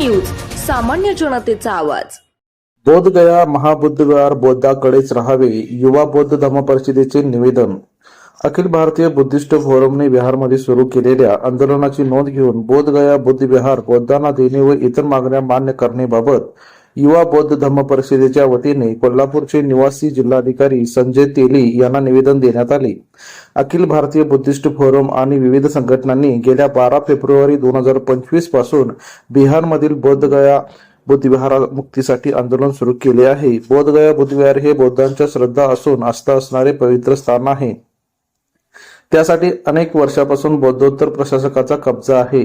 सामान्य जनतेचा आवाज. बोधगया महाबुद्धविहार बौद्धाकडेच राहावे युवा बौद्ध धर्म परिषदेचे निवेदन. अखिल भारतीय बुद्धिस्ट फोरमने बिहारमध्ये सुरू केलेल्या आंदोलनाची नोंद घेऊन बोधगया बुद्ध विहार बौद्धांना देणे व इतर मागण्या मान्य करण्याबाबत युवा बौद्ध धम्म परिषदेच्या वतीने कोल्हापूरचे निवासी जिल्हाधिकारी संजय तेली यांना निवेदन देण्यात आले. अखिल भारतीय बुद्धिस्ट फोरम आणि विविध संघटनांनी गेल्या बारा फेब्रुवारी दोन हजार पंचवीसपासून बिहारमधील बोधगया बुद्धविहार मुक्तीसाठी आंदोलन सुरू केले आहे. बोधगया बुद्धविहार हे बौद्धांच्या श्रद्धा असून आस्था असणारे पवित्र स्थान आहे. त्यासाठी अनेक वर्षापासून बौद्धोत्तर प्रशासकाचा कब्जा आहे.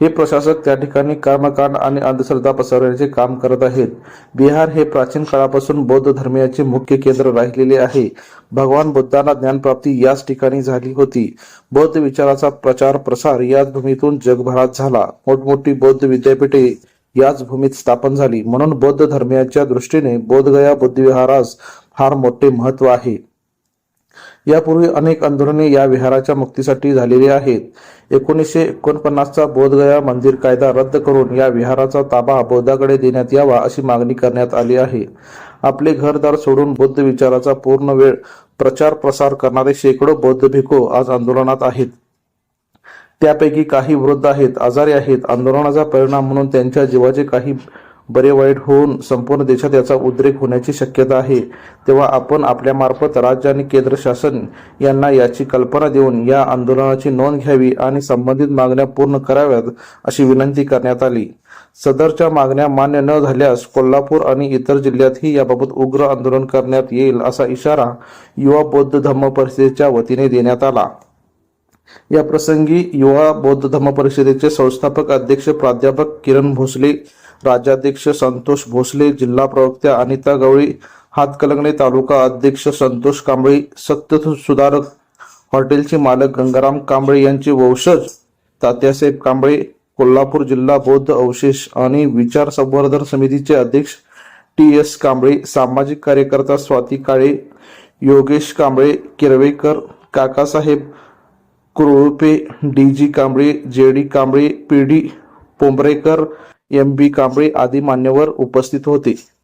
हे प्रशासक त्या ठिकाणी कर्मकांड आणि अंधश्रद्धा पसरवण्याचे काम करत आहेत. बिहार हे प्राचीन काळापासून बौद्ध धर्मियाचे मुख्य केंद्र राहिलेले आहे. भगवान बुद्धांना ज्ञानप्राप्ती याच ठिकाणी झाली होती. बौद्ध विचाराचा प्रचार प्रसार याच भूमीतून जगभरात झाला. मोठमोठी बौद्ध विद्यापीठे याच भूमीत स्थापन झाली. म्हणून बौद्ध धर्मियाच्या दृष्टीने बोधगया बुद्धविहारास फार मोठे महत्त्व आहे. यापूर्वी अनेक आंदोलने या विहाराच्या मुक्तीसाठी झालेली आहेत. एकोणीसशे एकोणपन्नासचा बोधगया मंदिर कायदा रद्द करून या विहाराचा ताबा बौद्धाकडे देण्यात यावा अशी मागणी करण्यात आली आहे. आपले घरदार सोडून बौद्ध विचाराचा पूर्ण वेळ प्रचार प्रसार करणारे शेकडो बौद्ध भिक्खू आज आंदोलनात आहेत. त्यापैकी काही वृद्ध आहेत आजारी आहेत. आंदोलनाचा परिणाम म्हणून त्यांच्या जीवाचे काही बरे वाईट होऊन संपूर्ण देशात याचा उद्रेक होण्याची शक्यता आहे. तेव्हा आपण आपल्यामार्फत राज्य आणि केंद्र शासन यांना याची कल्पना देऊन या आंदोलनाची नोंद घ्यावी आणि संबंधित मागण्या पूर्ण कराव्यात अशी विनंती करण्यात आली. सदरच्या मागण्या मान्य न झाल्यास कोल्हापूर आणि इतर जिल्ह्यातही याबाबत उग्र आंदोलन करण्यात येईल असा इशारा युवा बौद्ध धम्म परिषदेच्या वतीने देण्यात आला. या प्रसंगी युवा बौद्ध धम्म परिषदेचे संस्थापक अध्यक्ष प्राध्यापक किरण भोसले राज्याध्यक्ष संतोष भोसले जिल्हा प्रवक्त्या अनिता गवळी हातकलंगणे तालुका अध्यक्ष संतोष कांबळी सत्य सुधारक हॉटेलचे मालक गंगाराम कांबळे यांचे वंशज तात्यासाहेब कांबळे कोल्हापूर जिल्हा बौद्ध अवशेष आणि विचार संवर्धन समितीचे अध्यक्ष टी एस कांबळे सामाजिक कार्यकर्ता Swati Kale Yogesh Kamble Kirvekar Kakasaheb Kurulpe D G Kamble J D Kamble P D Pombarekar M B Kamble आदी मान्यवर उपस्थित होते.